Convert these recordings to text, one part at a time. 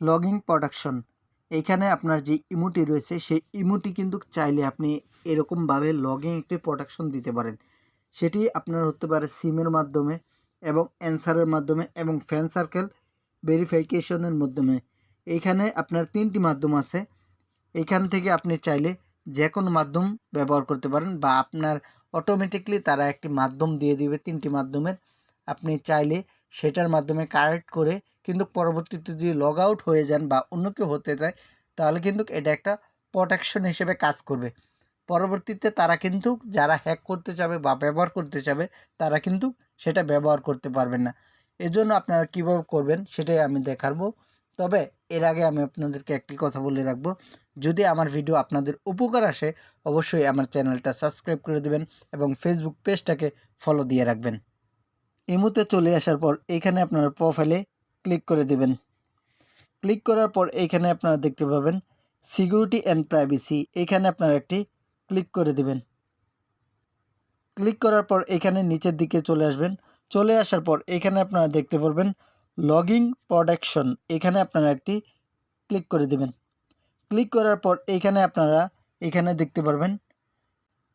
Logging production এইখানে আপনার যে ইমোটি রয়েছে, সেই ইমোটি কিন্তু চাইলে আপনি এরকমভাবে লগিং একটি প্রোডাকশন দিতে পারেন। সেটি আপনার হতে পারে সিমের মাধ্যমে এবং অ্যান্সারের মাধ্যমে এবং ফ্যান সার্কেল ভেরিফিকেশনের মাধ্যমে। এইখানে আপনার তিনটি মাধ্যম আছে। এইখান থেকে আপনি চাইলে যে কোনো মাধ্যম ব্যবহার করতে পারেন বা আপনার অটোমেটিকলি তারা একটি মাধ্যম দিয়ে দিবে তিনটি মাধ্যমের। আপনি চাইলে সেটার মাধ্যমে কারেক্ট করে কিন্তু পরবর্তীতে যদি লগ আউট হয়ে যান বা অন্য কেউ হতে চায়, তাহলে কিন্তু এটা একটা প্রোটেকশন হিসেবে কাজ করবে। পরবর্তীতে তারা কিন্তু যারা হ্যাক করতে চাবে বা ব্যবহার করতে চাবে, তারা কিন্তু সেটা ব্যবহার করতে পারবেন না। এজন্য আপনারা কীভাবে করবেন সেটাই আমি দেখাবো। তবে এর আগে আমি আপনাদেরকে একটি কথা বলে রাখব, যদি আমার ভিডিও আপনাদের উপকার আসে, অবশ্যই আমার চ্যানেলটা সাবস্ক্রাইব করে দেবেন এবং ফেসবুক পেজটাকে ফলো দিয়ে রাখবেন। ইমুতে চলে আসার পর এখানে আপনারা প্রোফাইলে ক্লিক করে দেবেন। ক্লিক করার পর এইখানে আপনারা দেখতে পাবেন সিকিউরিটি অ্যান্ড প্রাইভেসি এইখানে আপনারা একটি ক্লিক করে দেবেন। ক্লিক করার পর এখানে নিচের দিকে চলে আসবেন। চলে আসার পর এখানে আপনারা দেখতে পারবেন লগিং প্রোডাকশন এখানে আপনারা একটি ক্লিক করে দেবেন। ক্লিক করার পর এইখানে আপনারা এখানে দেখতে পারবেন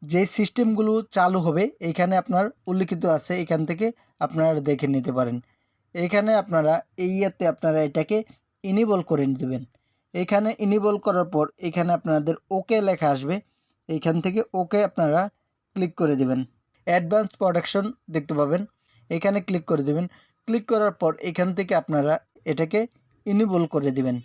যে সিস্টেমগুলো চালু হবে, এইখানে আপনার উল্লিখিত আছে, এখান থেকে আপনারা দেখে নিতে পারেন। এখানে আপনারা এই ইয়াতে আপনারা এটাকে ইনেবল করে দেবেন এখানে ইনেবল করার পর এখানে আপনাদের ওকে লেখা আসবে। এইখান থেকে ওকে আপনারা ক্লিক করে দেবেন। অ্যাডভান্স প্রোডাকশন দেখতে পাবেন। এখানে ক্লিক করে দেবেন। ক্লিক করার পর এখান থেকে আপনারা এটাকে ইনেবল করে দেবেন।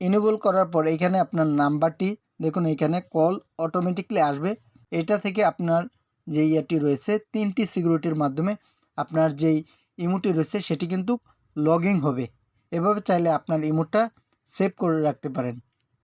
ইনেবল করার পর এখানে আপনার নাম্বারটি, দেখুন এখানে কল অটোমেটিকলি আসবে। এটা থেকে আপনার যে ইয়েটি রয়েছে, তিনটি সিকিউরিটির মাধ্যমে আপনার যেই ইমোটি রয়েছে, সেটি কিন্তু লগিং হবে। এভাবে চাইলে আপনার ইমোটটা সেভ করে রাখতে পারেন।